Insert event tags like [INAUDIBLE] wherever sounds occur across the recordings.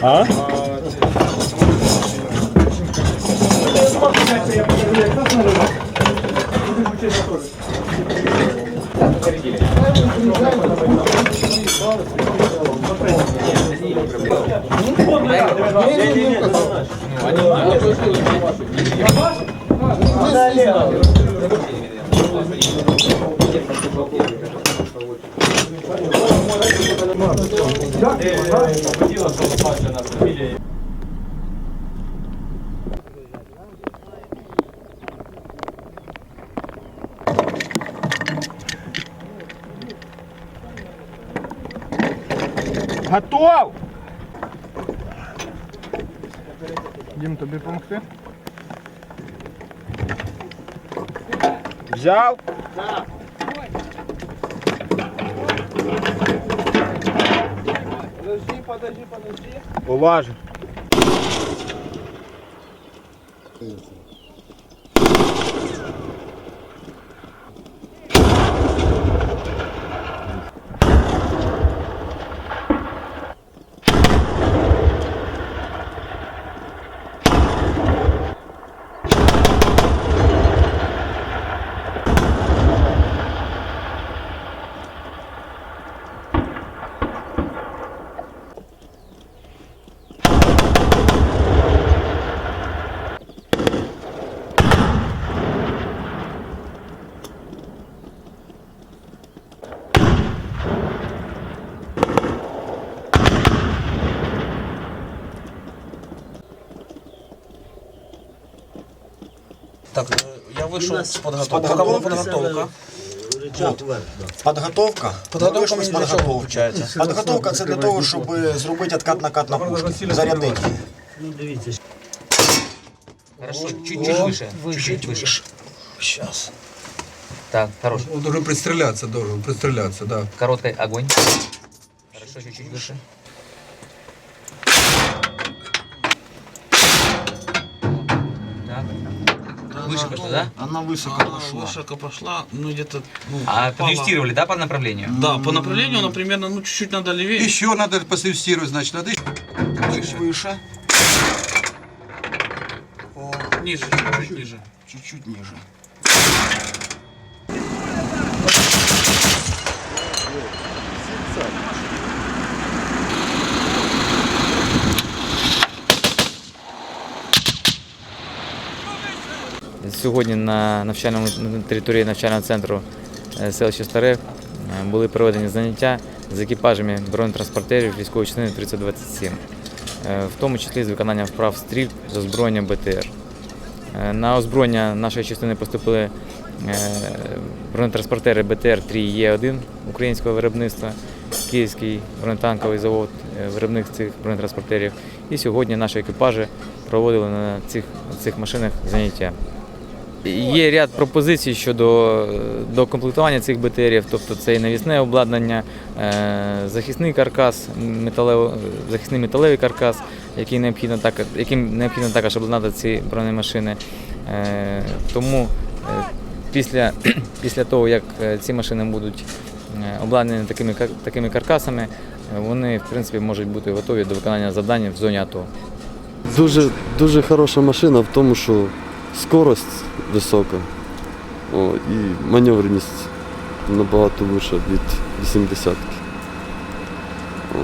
А? Готов! Дім, тобі допомогти? Взяв? Подожди, подожди, подожди. Уважно. Так, э, я вышел с подготовки. Пока была подготовка. Подготовка. Подготовка Вийшли мені з для чого подготовки. виходить? Подготовка це для того, щоб зробити откат накат на пушку, зарядити. Хорошо, чуть-чуть выше. Чуть-чуть выше. Сейчас. Так, хорош. Он должен пристреляться, должен пристреляться, да. Короткий огонь. Хорошо, чуть-чуть выше. Так. Выше пошло, да? Вона високо Она высоко пошла, ну где-то... Ну, А упала. подъюстировали, да, по направлению? Да, по направлению она примерно, ну, чуть-чуть надо левее. Еще надо посвистировать, значит, надо Чуть вище, Ниже, чуть-чуть ниже. чуть-чуть ниже. Сьогодні на навчальному на території навчального центру е, селища Старе е, були проведені заняття з екіпажами бронетранспортерів військової частини 3027, е, в тому числі з виконанням вправ стрільб з озброєння БТР. На озброєння нашої частини поступили бронетранспортери БТР 3 Е1 українського виробництва, Київський бронетанковий завод, виробник цих бронетранспортерів. І сьогодні наші екіпажі проводили на цих, цих машинах заняття. Є ряд пропозицій щодо до комплектування цих БТРів, тобто це і навісне обладнання, е, захисний каркас, металево, захисний металевий каркас, який необхідно так, яким необхідно також обладнати ці бронемашини. Е, Тому е, після, [CLEARS THROAT] після того, як е, ці машини будуть е, обладнані такими, такими каркасами, е, вони в принципі можуть бути готові до виконання завдань в зоні АТО. Дуже, дуже хороша машина в тому, що скорость висока о, і маневреність набагато лучша від 80-ки. О.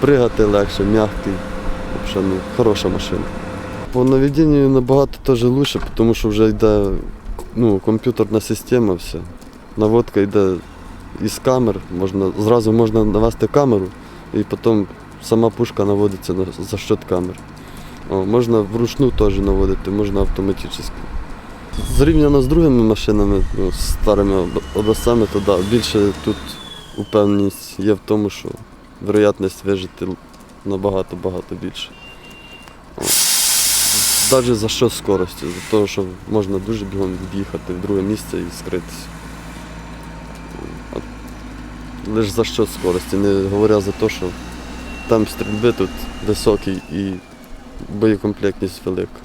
Пригати легше, м'який. Взагалі, ну, хороша машина. По наведенню набагато теж лучше, тому що вже йде ну, комп'ютерна система вся. Наводка йде із камер, можна, зразу можна навести камеру і потім сама пушка наводиться за счет камер. Можна вручну теж наводити, можна автоматично. Зрівняно з другими машинами, ну, з старими об- образцями, то да, більше тут упевненість є в тому, що вероятність вижити набагато-багато більше. Навіть за що скорості, за того, що можна дуже бігом від'їхати в друге місце і скритися. Лише за що скорості, не говоря за те, що там стрільби тут високі і боєкомплектність велика.